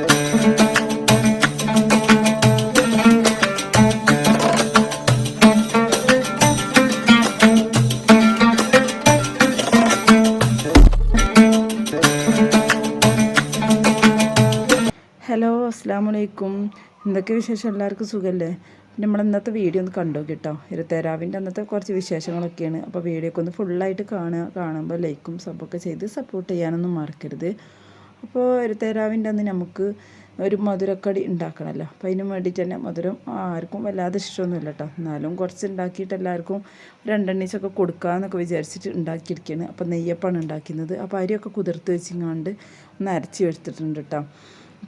Hello അസ്സാം എന്തൊക്കെ വിശേഷം? എല്ലാവർക്കും സുഖമല്ലേ നമ്മൾ ഇന്നത്തെ വീഡിയോ ഒന്ന് കണ്ടു കേട്ടോ ഇരുത്തേരാവിന്റെ അന്നത്തെ കുറച്ച് വിശേഷങ്ങളൊക്കെയാണ്. അപ്പോൾ വീഡിയോ ഒക്കെ ഒന്ന് ഫുള്ളായിട്ട് കാണുക കാണുമ്പോൾ ലൈക്കും സബ്ബൊക്കെ ചെയ്ത് സപ്പോർട്ട് ചെയ്യാനൊന്നും മറക്കരുത്. അപ്പോൾ തേരാവിന്റെ അന്ന് നമുക്ക് ഒരു മധുരക്കടി ഉണ്ടാക്കണമല്ലോ അപ്പോൾ അതിന് വേണ്ടിയിട്ട് തന്നെ മധുരം ആർക്കും വല്ലാതെ ഇഷ്ടമൊന്നുമില്ല കേട്ടോ എന്നാലും കുറച്ച് ഉണ്ടാക്കിയിട്ട് എല്ലാവർക്കും രണ്ടെണ്ണീച്ചൊക്കെ കൊടുക്കാമെന്നൊക്കെ വിചാരിച്ചിട്ട് ഉണ്ടാക്കിയിരിക്കുകയാണ് അപ്പോൾ നെയ്യപ്പാണ് ഉണ്ടാക്കുന്നത്. അപ്പോൾ അരിയൊക്കെ കുതിർത്ത് വെച്ചിങ്ങാണ്ട് ഒന്ന് അരച്ച് എടുത്തിട്ടുണ്ട് കേട്ടോ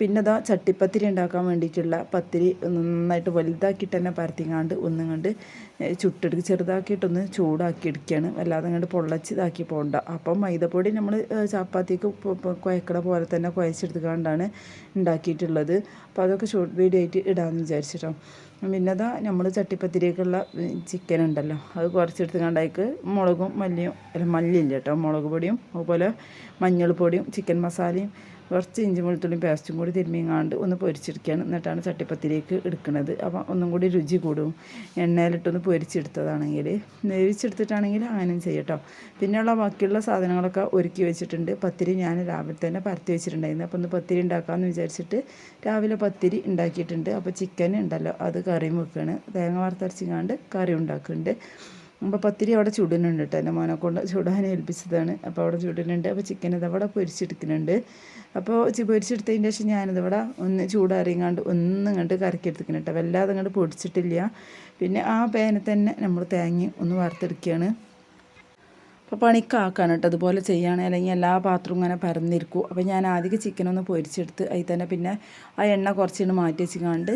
പിന്നെ അതാ ചട്ടിപ്പത്തിരി ഉണ്ടാക്കാൻ വേണ്ടിയിട്ടുള്ള പത്തിരി നന്നായിട്ട് വലുതാക്കിയിട്ട് തന്നെ പരത്തിങ്ങാണ്ട് ഒന്നും കണ്ട് ചുട്ടെടുക്കുക ചെറുതാക്കിയിട്ടൊന്ന് ചൂടാക്കി എടുക്കുകയാണ് വല്ലാതെ കണ്ട് പൊള്ളച്ച് ഇതാക്കി പോകണ്ട അപ്പം മൈദപ്പൊടി നമ്മൾ ചപ്പാത്തിക്ക് കുഴക്കട പോലെ തന്നെ കുഴച്ചെടുത്തുകൊണ്ടാണ് ഉണ്ടാക്കിയിട്ടുള്ളത്. അപ്പോൾ അതൊക്കെ ഷോർട്ട് വീഡിയോ ആയിട്ട് ഇടാമെന്ന് വിചാരിച്ചിട്ടോ. പിന്നെ അതാ നമ്മൾ ചട്ടിപ്പത്തിരിക്കുള്ള ചിക്കൻ ഉണ്ടല്ലോ അത് കുറച്ചെടുത്ത് കണ്ടായിക്ക് മുളകും മല്ലിയും അല്ല മല്ലിയില്ല കേട്ടോ മുളക് പൊടിയും അതുപോലെ മഞ്ഞൾപ്പൊടിയും ചിക്കൻ മസാലയും കുറച്ച് ഇഞ്ചി വെളുത്തുള്ളിയും പേസ്റ്റും കൂടി തിരുമ്മിങ്ങാണ്ട് ഒന്ന് പൊരിച്ചെടുക്കുകയാണ്. എന്നിട്ടാണ് ചട്ടിപ്പത്തിരിയൊക്കെ എടുക്കുന്നത്. അപ്പം ഒന്നും കൂടി രുചി കൂടും. എണ്ണയിലിട്ടൊന്ന് പൊരിച്ചെടുത്തതാണെങ്കിൽ വേവിച്ചെടുത്തിട്ടാണെങ്കിൽ അങ്ങനെയും ചെയ്യട്ടോ പിന്നെയുള്ള ബാക്കിയുള്ള സാധനങ്ങളൊക്കെ ഒരുക്കി വെച്ചിട്ടുണ്ട്. പത്തിരി ഞാൻ രാവിലെ തന്നെ പരത്തി വെച്ചിട്ടുണ്ടായിരുന്നു. അപ്പോൾ ഒന്ന് പത്തിരി ഉണ്ടാക്കാമെന്ന് വിചാരിച്ചിട്ട് രാവിലെ പത്തിരി ഉണ്ടാക്കിയിട്ടുണ്ട്. അപ്പോൾ ചിക്കൻ ഉണ്ടല്ലോ അത് കറിയും വെക്കുകയാണ് തേങ്ങ വറുത്തരച്ചിങ്ങാണ്ട് കറി ഉണ്ടാക്കുന്നുണ്ട്. അപ്പോൾ പത്തിരി അവിടെ ചുടുന്നുണ്ട് കേട്ടോ എന്റെ മോനെ കൊണ്ട് ചുടാൻ ഏൽപ്പിച്ചതാണ്. അപ്പോൾ അവിടെ ചുടുന്നുണ്ട്. അപ്പോൾ ചിക്കൻ ഇത് പൊരിച്ചെടുക്കുന്നുണ്ട്. അപ്പോൾ പൊരിച്ചെടുത്തതിന്റെ ശേഷം ഞാനിതവിടെ ഒന്ന് ചൂടാറിയങ്ങാണ്ട് ഒന്നും കണ്ട് കറക്കിയെടുത്തിക്കണം കേട്ടോ വല്ലാതെ അങ്ങോട്ട് പൊടിച്ചിട്ടില്ല. പിന്നെ ആ പാനിൽ തന്നെ നമ്മൾ തേങ്ങ ഒന്ന് വറുത്തെടുക്കുകയാണ് അപ്പോൾ പണിക്കാക്കാണ് കേട്ടോ അതുപോലെ ചെയ്യുകയാണെങ്കിൽ അല്ലെങ്കിൽ എല്ലാ പാത്രവും ഇങ്ങനെ പരന്നിരിക്കും. അപ്പോൾ ഞാൻ ആദ്യം ചിക്കനൊന്ന് പൊരിച്ചെടുത്ത് അതിൽ തന്നെ പിന്നെ ആ എണ്ണ കുറച്ചിട്ട് മാറ്റി വെച്ചിക്കാണ്ട്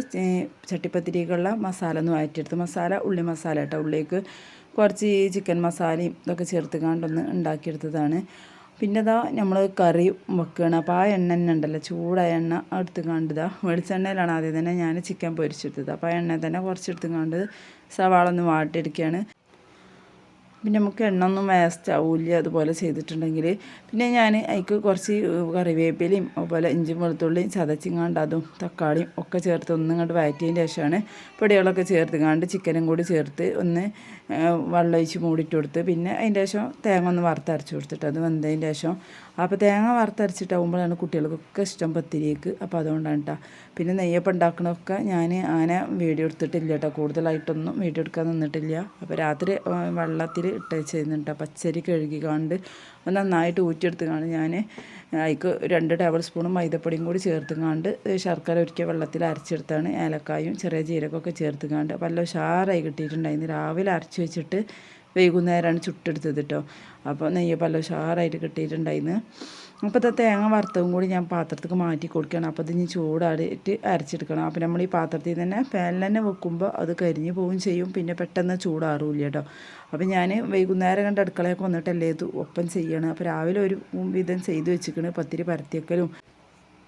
ചട്ടിപ്പത്തിരിക്കുള്ള മസാല ഒന്ന് വാറ്റിയെടുത്ത് മസാല ഉള്ളി മസാല കേട്ടോ ഉള്ളിലേക്ക് കുറച്ച് ചിക്കൻ മസാലയും ഇതൊക്കെ ചേർത്തുകൊണ്ടൊന്ന് ഉണ്ടാക്കിയെടുത്തതാണ്. പിന്നെ ഇതാ നമ്മൾ കറി വെക്കുകയാണ് അപ്പോൾ ആ എണ്ണ തന്നെ ഉണ്ടല്ലോ. ചൂടായ എണ്ണ എടുത്ത് കണ്ടതാ വെളിച്ചെണ്ണയിലാണ് ആദ്യം തന്നെ ഞാൻ ചിക്കൻ പൊരിച്ചെടുത്തത്. അപ്പോൾ ആ എണ്ണ തന്നെ കുറച്ചെടുത്ത് കണ്ടത് സവാള ഒന്ന് വാട്ടിയെടുക്കുകയാണ് പിന്നെ നമുക്ക് എണ്ണ ഒന്നും വേസ്റ്റ് ആവില്ല അതുപോലെ ചെയ്തിട്ടുണ്ടെങ്കിൽ പിന്നെ ഞാൻ അതിക്ക് കുറച്ച് കറിവേപ്പിലയും അതുപോലെ ഇഞ്ചിയും വെളുത്തുള്ളിയും ചതച്ചിങ്ങാണ്ട് അതും തക്കാളിയും ഒക്കെ ചേർത്ത് ഒന്നും ഇങ്ങോട്ട് വഴറ്റിയതിന്റെ ശേഷമാണ് പൊടികളൊക്കെ ചേർത്ത് കണ്ട് ചിക്കനും കൂടി ചേർത്ത് ഒന്ന് വെള്ളമൊഴിച്ച് മൂടിയിട്ട് കൊടുത്ത് പിന്നെ അതിന്റെ ശേഷം തേങ്ങ ഒന്ന് വറുത്തരച്ച് കൊടുത്തിട്ട് അത് വെന്തതിന്റെ ശേഷം. അപ്പോൾ തേങ്ങ വറുത്തരച്ചിട്ടാകുമ്പോഴാണ് കുട്ടികൾക്കൊക്കെ ഇഷ്ടം പത്തിരിക്ക് അപ്പോൾ അതുകൊണ്ടാണ് കേട്ടോ പിന്നെ നെയ്യപ്പം ഉണ്ടാക്കണമൊക്കെ ഞാൻ ആന വീഡിയോ എടുത്തിട്ടില്ല കേട്ടോ കൂടുതലായിട്ടൊന്നും വീഡിയോ എടുക്കാൻ നിന്നിട്ടില്ല. അപ്പോൾ രാത്രി വെള്ളത്തിൽ ഇട്ട് ചെയ്യുന്നുണ്ട്. പച്ചരി കഴുകിക്കാണ്ട് നന്നായിട്ട് ഊറ്റിയെടുത്ത് കാണും ഞാൻ അതിക്ക് രണ്ട് ടേബിൾ സ്പൂൺ മൈദപ്പൊടിയും കൂടി ചേർത്ത് ചേർത്തുകാണ്ട് ശർക്കര ഒരിക്കൽ വെള്ളത്തിൽ അരച്ചെടുത്താണ്. ഏലക്കായും ചെറിയ ജീരകമൊക്കെ ചേർത്തുകാണ്ട് അപ്പോൾ നല്ല ഉഷാറായി കിട്ടിയിട്ടുണ്ടായിരുന്നു. രാവിലെ അരച്ച് വെച്ചിട്ട് വൈകുന്നേരമാണ് ചുട്ടെടുത്തത് കേട്ടോ. അപ്പോൾ നെയ്യ് പല ഉഷാറായിട്ട് കിട്ടിയിട്ടുണ്ടായിരുന്നു. അപ്പോൾ തേങ്ങ വറുത്തതും കൂടി ഞാൻ പാത്രത്തേക്ക് മാറ്റി കൊടുക്കണം അപ്പോൾ ഇതിന് ചൂടായിട്ട് അരച്ചെടുക്കണം. അപ്പോൾ നമ്മൾ ഈ പാത്രത്തിൽ തന്നെ പാനിൽ തന്നെ വെക്കുമ്പോൾ അത് കരിഞ്ഞു പോവുകയും ചെയ്യും. പിന്നെ പെട്ടെന്ന് ചൂടാറില്ല കേട്ടോ. അപ്പോൾ ഞാൻ വൈകുന്നേരം കണ്ട് അടുക്കളയൊക്കെ വന്നിട്ടല്ലേ ഇത് ഒപ്പം ചെയ്യണം. അപ്പോൾ രാവിലെ ഒരു വിധം ചെയ്ത് വെച്ചിരിക്കണ് പത്തിരി പരത്തിയക്കലും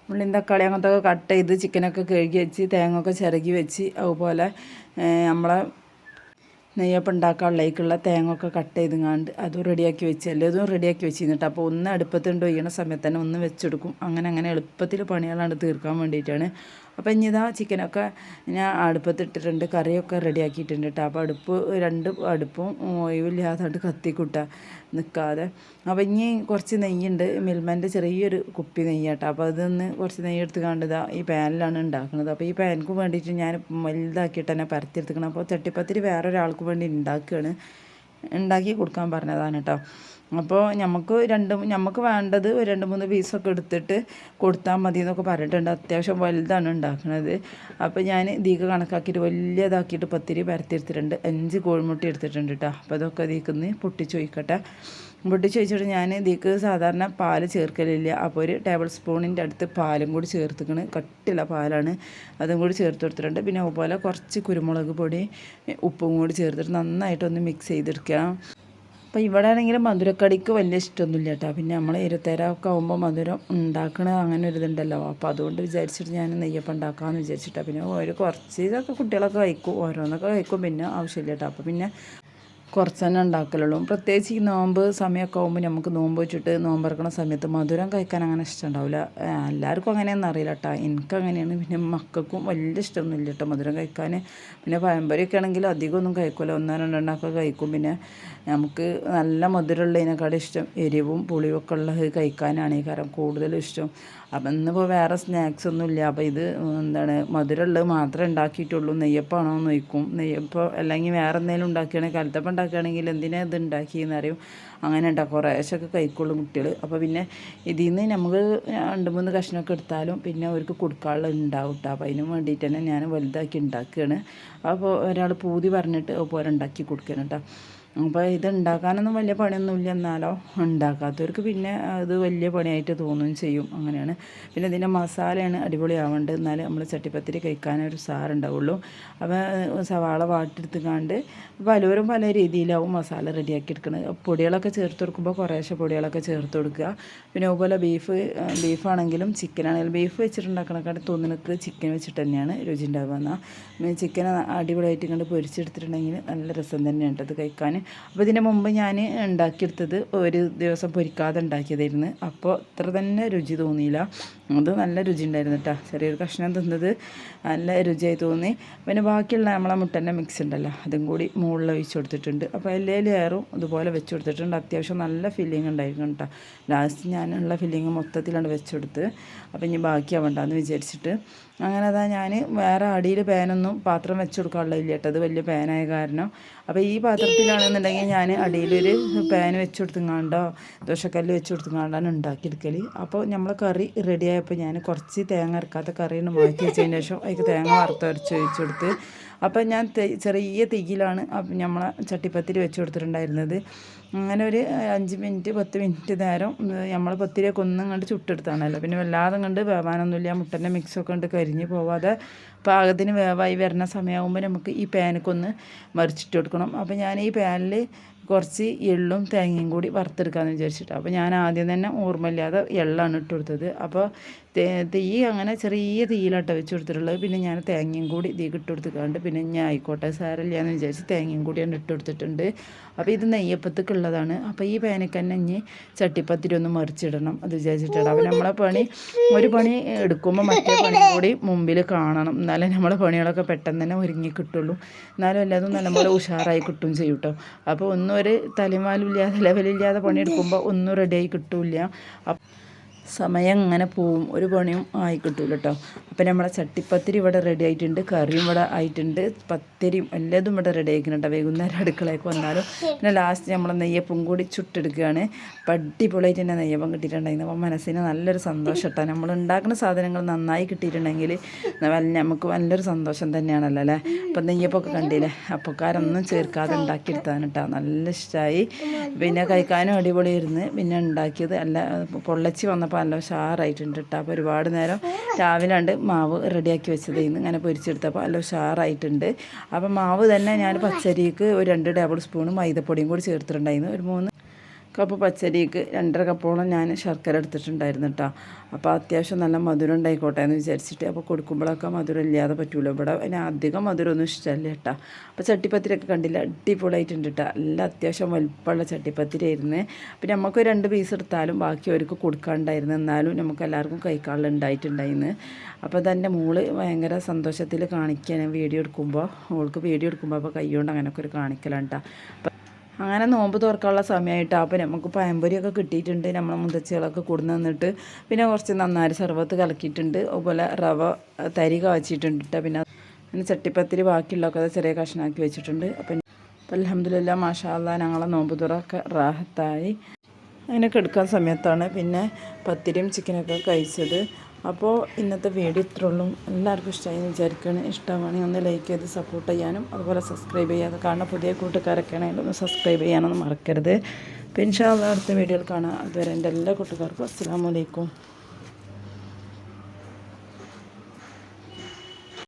ഉള്ളിൻ തക്കാളി അങ്ങനത്തെ കട്ട് ചെയ്ത് ചിക്കനൊക്കെ കഴുകി വെച്ച് തേങ്ങ ഒക്കെ ചിരകി വെച്ച് അതുപോലെ നമ്മളെ നെയ്യപ്പം ഉണ്ടാക്കാനുള്ളതിലേക്കുള്ള തേങ്ങ ഒക്കെ കട്ട് ചെയ്തുങ്ങാണ്ട് അതും റെഡിയാക്കി വെച്ച്. എല്ലാതും റെഡിയാക്കി വെച്ചിരുന്നിട്ട് അപ്പോൾ ഒന്ന് അടുപ്പത്തുണ്ട് ഒയ്യണ സമയത്ത് തന്നെ ഒന്ന് വെച്ചെടുക്കും. അങ്ങനെ അങ്ങനെ എളുപ്പത്തിൽ പണികളാണ് തീർക്കാൻ വേണ്ടിയിട്ടാണ്. അപ്പോൾ ഇനി ഇതാ ചിക്കനൊക്കെ ഞാൻ അടുപ്പത്തിട്ടിട്ടുണ്ട് കറിയൊക്കെ റെഡിയാക്കിയിട്ടുണ്ട് കേട്ടോ. അപ്പോൾ അടുപ്പ് രണ്ട് അടുപ്പും ഒഴിവില്ലാതായിട്ട് കത്തിക്കൂട്ട നിൽക്കാതെ അപ്പോൾ ഇനി കുറച്ച് നെയ്യുണ്ട് മിൽമന്റെ ചെറിയൊരു കുപ്പി നെയ്യാട്ടോ അപ്പോൾ അതൊന്ന് കുറച്ച് നെയ്യ് എടുത്ത് കണ്ടതാ ഈ പാനിലാണ് ഉണ്ടാക്കുന്നത്. അപ്പോൾ ഈ പാനിക്ക് വേണ്ടിയിട്ട് ഞാൻ വലുതാക്കിയിട്ട് തന്നെ പരത്തിയെടുത്തിക്കണം അപ്പോൾ ചട്ടിപ്പത്തിരി വേറൊരാൾക്ക് വേണ്ടി ഉണ്ടാക്കുകയാണ് ഉണ്ടാക്കി കൊടുക്കാൻ പറഞ്ഞതാണ് കേട്ടോ. അപ്പോൾ നമുക്ക് രണ്ട് നമുക്ക് വേണ്ടത് ഒരു രണ്ട് മൂന്ന് പീസൊക്കെ എടുത്തിട്ട് കൊടുത്താൽ മതി എന്നൊക്കെ പറഞ്ഞിട്ടുണ്ട്. അത്യാവശ്യം വലുതാണ് ഉണ്ടാക്കുന്നത് അപ്പോൾ ഞാൻ ദീക്ക് കണക്കാക്കിയിട്ട് വലിയതാക്കിയിട്ട് പത്തിരി പരത്തിയെടുത്തിട്ടുണ്ട്. അഞ്ച് കോഴിമുട്ടി എടുത്തിട്ടുണ്ട് കേട്ടോ അപ്പോൾ അതൊക്കെ ദീക്കുന്ന് പൊട്ടിച്ച് ഒഴിക്കട്ടെ പൊട്ടിച്ച് വെച്ചിട്ട് ഞാൻ ഇതിക്ക് സാധാരണ പാൽ ചേർക്കലില്ല. അപ്പോൾ ഒരു ടേബിൾ സ്പൂണിന്റെ അടുത്ത് പാലും കൂടി ചേർത്തിക്കണ്. കട്ടിയുള്ള പാലാണ് അതും കൂടി ചേർത്ത് കൊടുത്തിട്ടുണ്ട്. പിന്നെ അതുപോലെ കുറച്ച് കുരുമുളക് പൊടി ഉപ്പും കൂടി ചേർത്തിട്ട് നന്നായിട്ടൊന്ന് മിക്സ് ചെയ്തെടുക്കണം അപ്പോൾ ഇവിടെ ആണെങ്കിൽ മധുരക്കടിക്ക് വലിയ ഇഷ്ടമൊന്നുമില്ല കേട്ടോ പിന്നെ നമ്മൾ ഇരുത്തേരമൊക്കെ ആകുമ്പോൾ മധുരം ഉണ്ടാക്കണ അങ്ങനെ ഒരു ഇതുണ്ടല്ലോ. അപ്പോൾ അതുകൊണ്ട് വിചാരിച്ചിട്ട് ഞാൻ നെയ്യപ്പം ഉണ്ടാക്കാമെന്ന് വിചാരിച്ചിട്ടാണ് പിന്നെ ഒരു കുറച്ച് ഇതൊക്കെ കുട്ടികളൊക്കെ കഴിക്കും ഓരോന്നൊക്കെ കഴിക്കും പിന്നെ ആവശ്യമില്ല കേട്ടോ അപ്പോൾ പിന്നെ കുറച്ച് തന്നെ ഉണ്ടാക്കലുള്ളൂ. പ്രത്യേകിച്ച് ഈ നോമ്പ് സമയമൊക്കെ ആകുമ്പോൾ നമുക്ക് നോമ്പ് വെച്ചിട്ട് നോമ്പ് ഇറക്കുന്ന സമയത്ത് മധുരം കഴിക്കാൻ അങ്ങനെ ഇഷ്ടമുണ്ടാവില്ല എല്ലാവർക്കും അങ്ങനെയൊന്നും അറിയില്ല കേട്ടോ എനിക്ക് അങ്ങനെയാണ്. പിന്നെ മക്കൾക്കും വലിയ ഇഷ്ടമൊന്നുമില്ല കേട്ടോ മധുരം കഴിക്കാൻ. പിന്നെ പഴംപൊരിയൊക്കെ ആണെങ്കിൽ അധികം ഒന്നും കഴിക്കില്ല ഒന്നോ രണ്ടെണ്ണമൊക്കെ കഴിക്കും. പിന്നെ നമുക്ക് നല്ല മധുരമുള്ളതിനേക്കാളും ഇഷ്ടം എരിവും പുളിയൊക്കെ ഉള്ളത് കഴിക്കാനാണ് കാരണം കൂടുതലും ഇഷ്ടം. അപ്പം ഇന്നിപ്പോൾ വേറെ സ്നാക്സ് ഒന്നും ഇല്ല അപ്പോൾ ഇത് എന്താണ് മധുരമുള്ളത് മാത്രമേ ഉണ്ടാക്കിയിട്ടുള്ളൂ നെയ്യപ്പാണോ എന്ന് ചോദിക്കും. നെയ്യപ്പം അല്ലെങ്കിൽ വേറെ എന്തെങ്കിലും ഉണ്ടാക്കുകയാണെങ്കിൽ കലത്തപ്പം ഉണ്ടാക്കുകയാണെങ്കിൽ എന്തിനാ ഇത് ഉണ്ടാക്കിയെന്ന് അറിയും. അങ്ങനെ ഉണ്ടാക്കും കുറേശ്ശൊക്കെ കഴിക്കുള്ളൂ കുട്ടികൾ അപ്പോൾ പിന്നെ ഇതിൽ നിന്ന് നമുക്ക് രണ്ട് മൂന്ന് കഷ്ണമൊക്കെ എടുത്താലും പിന്നെ അവർക്ക് കൊടുക്കാനുള്ള ഉണ്ടാവും കേട്ടോ അപ്പോൾ അതിന് വേണ്ടിയിട്ട് തന്നെ ഞാൻ വലുതാക്കി ഉണ്ടാക്കുകയാണ് അപ്പോൾ ഒരാൾ പൂതി പറഞ്ഞിട്ട് പോലെ ഉണ്ടാക്കി കേട്ടോ അപ്പോൾ ഇത് ഉണ്ടാക്കാനൊന്നും വലിയ പണിയൊന്നുമില്ല എന്നാലോ ഉണ്ടാക്കാത്തവർക്ക് പിന്നെ അത് വലിയ പണിയായിട്ട് തോന്നുകയും ചെയ്യും അങ്ങനെയാണ്. പിന്നെ ഇതിന്റെ മസാലയാണ് അടിപൊളിയാവേണ്ടത് എന്നാലേ നമ്മൾ ചട്ടിപ്പത്തിരി കഴിക്കാനൊരു സാറുണ്ടാവുള്ളൂ. അപ്പോൾ സവാള വാട്ടെടുത്തുകാണ്ട് പലവരും പല രീതിയിലാവും മസാല റെഡിയാക്കി എടുക്കുന്നത് പൊടികളൊക്കെ ചേർത്ത് കൊടുക്കുമ്പോൾ കുറേശ്ശെ പൊടികളൊക്കെ ചേർത്ത് കൊടുക്കുക. പിന്നെ അതുപോലെ ബീഫ് ബീഫാണെങ്കിലും ചിക്കനാണെങ്കിലും ബീഫ് വെച്ചിട്ടുണ്ടാക്കണക്കാട്ട് തോന്നുന്നത് ചിക്കൻ വെച്ചിട്ട് തന്നെയാണ് രുചി ഉണ്ടാവുക. എന്നാൽ ചിക്കൻ അടിപൊളിയായിട്ട് കണ്ട് പൊരിച്ചെടുത്തിട്ടുണ്ടെങ്കിൽ നല്ല രസം തന്നെയാണ് അത് കഴിക്കാൻ. അപ്പോൾ ഇതിന്റെ മുമ്പ് ഞാൻ ഉണ്ടാക്കിയെടുത്തത് ഒരു ദിവസം പൊരിക്കാതെ ഉണ്ടാക്കിയതായിരുന്നു. അപ്പോൾ അത്ര തന്നെ രുചി തോന്നിയില്ല. അത് നല്ല രുചി ഉണ്ടായിരുന്നു കേട്ടോ ചെറിയൊരു കഷ്ണം തിന്നത് നല്ല രുചിയായി തോന്നി. പിന്നെ ബാക്കിയുള്ള നമ്മളെ മുട്ടന്റെ മിക്സ് ഉണ്ടല്ലോ അതും കൂടി മുകളിൽ ഒഴിച്ച് കൊടുത്തിട്ടുണ്ട്. അപ്പോൾ എല്ലാ ലെയറും ഇതുപോലെ വെച്ച് കൊടുത്തിട്ടുണ്ട്. അത്യാവശ്യം നല്ല ഫില്ലിങ് ഉണ്ടായിരുന്നു കേട്ടോ ലാസ്റ്റ് ഞാനുള്ള ഫില്ലിങ് മൊത്തത്തിലാണ് വെച്ചെടുത്ത് അപ്പോൾ ഇനി ബാക്കിയാവണ്ടെന്ന് വിചാരിച്ചിട്ട്. അങ്ങനെ അതാ ഞാൻ വേറെ അടിയിൽ പാനൊന്നും പാത്രം വെച്ച് കൊടുക്കാനുള്ളതില്ല കേട്ടോ അത് വലിയ പാനായ കാരണം. അപ്പോൾ ഈ പാത്രത്തിലാണെന്നുണ്ടെങ്കിൽ ഞാൻ അടിയിലൊരു പാൻ വെച്ച് കൊടുത്തുങ്ങാണ്ടോ ദോശക്കല്ല് വെച്ച് കൊടുത്തുങ്ങാണ്ടാണ് ഉണ്ടാക്കിയെടുക്കൽ അപ്പോൾ നമ്മൾ കറി റെഡിയായപ്പോൾ ഞാൻ കുറച്ച് തേങ്ങ ഇറക്കാത്ത കറിയാണ് മാറ്റി വെച്ചതിന് ശേഷം അതിൽ തേങ്ങ വറുത്തരച്ച് ഒഴിച്ച് കൊടുത്ത് അപ്പം ഞാൻ ചെറിയ തീയിലാണ് നമ്മളെ ചട്ടിപ്പത്തിരി വെച്ച് കൊടുത്തിട്ടുണ്ടായിരുന്നത്. അങ്ങനെ ഒരു അഞ്ച് മിനിറ്റ് പത്ത് മിനിറ്റ് നേരം നമ്മൾ പത്തിരിയൊക്കെ ഒന്നും കണ്ട് ചുട്ടെടുത്താണല്ലോ. പിന്നെ വല്ലാതെ കണ്ട് വേവാനൊന്നുമില്ല. മുട്ടന്റെ മിക്സൊക്കെ കണ്ട് കരിഞ്ഞ് പോവാതെ പാകത്തിന് വേവായി വരുന്ന സമയമാകുമ്പോൾ നമുക്ക് ഈ പാനൊക്കെ മറിച്ചിട്ട് കൊടുക്കണം. അപ്പോൾ ഞാൻ ഈ പാനിൽ കുറച്ച് എള്ളും തേങ്ങയും കൂടി വറുത്തെടുക്കാമെന്ന് വിചാരിച്ചിട്ട്. അപ്പോൾ ഞാൻ ആദ്യം തന്നെ ഓർമ്മയില്ലാതെ എള്ളാണ് ഇട്ട് കൊടുത്തത്. അപ്പോൾ തീ അങ്ങനെ ചെറിയ തീയിലാട്ട വെച്ച് കൊടുത്തിട്ടുള്ളത്. പിന്നെ ഞാൻ തേങ്ങയും കൂടി തീ ഇട്ട് കൊടുത്തിട്ടുണ്ട്. പിന്നെ ഞാൻ ആയിക്കോട്ടെ സാരമില്ല എന്ന് വിചാരിച്ച് തേങ്ങയും കൂടി ഞാൻ ഇട്ട് കൊടുത്തിട്ടുണ്ട്. അപ്പോൾ ഇത് നെയ്യപ്പത്തേക്കുള്ളതാണ്. അപ്പോൾ ഈ പാനക്ക് ഇനി ചട്ടിപ്പത്തിരി ഒന്ന് മറിച്ചിടണം അത് വിചാരിച്ചിട്ടാണ്. അപ്പോൾ നമ്മളെ പണി ഒരു പണി എടുക്കുമ്പോൾ മറ്റേ പണി കൂടി മുമ്പിൽ കാണണം. എന്നാലേ നമ്മളെ പണികളൊക്കെ പെട്ടെന്ന് തന്നെ ഒരുങ്ങി കിട്ടുള്ളൂ. എന്നാലും എല്ലാതും നല്ലപോലെ ഉഷാറായി കിട്ടും ചെയ്യും കേട്ടോ അപ്പോൾ ഒന്നും ഒരു തലമാലില്ലാതെ ലെവലില്ലാതെ പണിയെടുക്കുമ്പോൾ ഒന്നും റെഡിയായി കിട്ടില്ല. സമയം ഇങ്ങനെ പോവും. ഒരു പണിയും ആയി കിട്ടൂല കേട്ടോ അപ്പം നമ്മളെ ചട്ടിപ്പത്തിരി ഇവിടെ റെഡി ആയിട്ടുണ്ട്. കറിയും ഇവിടെ ആയിട്ടുണ്ട്. പത്തിരിയും എല്ലാതും ഇവിടെ റെഡി ആയിക്കുന്നുണ്ട് വൈകുന്നേരം അടുക്കളയൊക്കെ വന്നാലും. പിന്നെ ലാസ്റ്റ് നമ്മൾ നെയ്യപ്പം കൂടി ചുട്ടെടുക്കുകയാണ് അപ്പം അടിപൊളിയായിട്ട് തന്നെ നെയ്യപ്പം കിട്ടിയിട്ടുണ്ടായിരുന്നു. അപ്പം മനസ്സിന് നല്ലൊരു സന്തോഷം കേട്ടോ നമ്മൾ ഉണ്ടാക്കുന്ന സാധനങ്ങൾ നന്നായി കിട്ടിയിട്ടുണ്ടെങ്കിൽ നമുക്ക് നല്ലൊരു സന്തോഷം തന്നെയാണല്ലോ അല്ലേ? അപ്പം നെയ്യപ്പൊക്കെ കണ്ടില്ലേ? അപ്പക്കാരൊന്നും ചേർക്കാതെ ഉണ്ടാക്കിയെടുത്താണ് കേട്ടോ നല്ല ഇഷ്ടമായി പിന്നെ കഴിക്കാനും അടിപൊളിയായിരുന്നു. പിന്നെ ഉണ്ടാക്കിയത് അല്ല പൊള്ളച്ചി വന്നപ്പോൾ നല്ല ഉഷാറായിട്ടുണ്ട് കേട്ടോ അപ്പോൾ ഒരുപാട് നേരം രാവിലെ ഉണ്ട് മാവ് റെഡിയാക്കി വെച്ചത്. ഇന്ന് ഇങ്ങനെ പൊരിച്ചെടുത്തപ്പോൾ നല്ല ഉഷാറായിട്ടുണ്ട്. അപ്പോൾ മാവ് തന്നെ ഞാൻ പച്ചരിക്ക് ഒരു രണ്ട് ടേബിൾ സ്പൂൺ മൈദപ്പൊടിയും കൂടി ചേർത്തിട്ടുണ്ടായിരുന്നു. ഒരു മൂന്ന് കപ്പ് പച്ചരിക്ക് രണ്ടര കപ്പോളം ഞാൻ ശർക്കര എടുത്തിട്ടുണ്ടായിരുന്നു കേട്ടോ അപ്പോൾ അത്യാവശ്യം നല്ല മധുരം ഉണ്ടായിക്കോട്ടെ എന്ന് വിചാരിച്ചിട്ട് അപ്പോൾ കൊടുക്കുമ്പോഴൊക്കെ മധുരം ഇല്ലാതെ പറ്റൂല. ഇവിടെ അതിന് അധികം മധുരമൊന്നും ഇഷ്ടമല്ല കേട്ടോ അപ്പോൾ ചട്ടിപ്പത്തിരിയൊക്കെ കണ്ടില്ല അടിപൊളിയായിട്ടുണ്ട് കേട്ടോ നല്ല അത്യാവശ്യം വലുപ്പമുള്ള ചട്ടിപ്പത്തിരി ആയിരുന്നു പിന്നെ നമുക്ക് രണ്ട് പീസ് എടുത്താലും ബാക്കി അവർക്ക് കൊടുക്കാണ്ടായിരുന്നു എന്നാലും നമുക്ക് എല്ലാവർക്കും കൈക്കാളിൽ ഉണ്ടായിട്ടുണ്ടായിരുന്നു. അപ്പോൾ തന്നെ മോൾ ഭയങ്കര സന്തോഷത്തിൽ കാണിക്കാൻ വീഡിയോ എടുക്കുമ്പോൾ മോൾക്ക് വീഡിയോ എടുക്കുമ്പോൾ അപ്പോൾ കൈ കൊണ്ട് അങ്ങനെയൊക്കെ ഒരു കാണിക്കലാണ് കേട്ടോ അങ്ങനെ നോമ്പ് തുറക്കാനുള്ള സമയമായിട്ട് അപ്പോൾ നമുക്ക് പഴംപൊരിയൊക്കെ കിട്ടിയിട്ടുണ്ട്. നമ്മളെ മുതച്ചികളൊക്കെ കൊടുന്ന് നിന്നിട്ട് പിന്നെ കുറച്ച് നന്നാരി സർവത്ത് കലക്കിയിട്ടുണ്ട്. അതുപോലെ റവ തരി കാച്ചിട്ടുണ്ട് പിന്നെ പിന്നെ ചട്ടിപ്പത്തിരി ബാക്കിയുള്ളതൊക്കെ ചെറിയ കഷ്ണാക്കി വെച്ചിട്ടുണ്ട്. അപ്പം അപ്പം അലഹമ്മദില്ല മാഷാല്ല ഞങ്ങളെ നോമ്പ് തുറക്കെ റാഹത്തായി. അങ്ങനെ കെടുക്കാൻ സമയത്താണ് പിന്നെ പത്തിരിയും ചിക്കനൊക്കെ കഴിച്ചത്. അപ്പോൾ ഇന്നത്തെ വീഡിയോ ഇത്രയുള്ളൂ എല്ലാവർക്കും ഇഷ്ടമായി എന്ന് വിചാരിക്കുകയാണ്. ഇഷ്ടമാണെങ്കിൽ ഒന്ന് ലൈക്ക് ചെയ്ത് സപ്പോർട്ട് ചെയ്യാനും അതുപോലെ സബ്സ്ക്രൈബ് ചെയ്യാതെ കാണാൻ പുതിയ കൂട്ടുകാരൊക്കെ ആണെങ്കിൽ ഒന്ന് സബ്സ്ക്രൈബ് ചെയ്യാനൊന്നും മറക്കരുത്. പിന്നെ അടുത്ത വീഡിയോയിൽ കാണാം. അതുവരെ എന്റെ എല്ലാ കൂട്ടുകാർക്കും അസ്സാം വലൈക്കും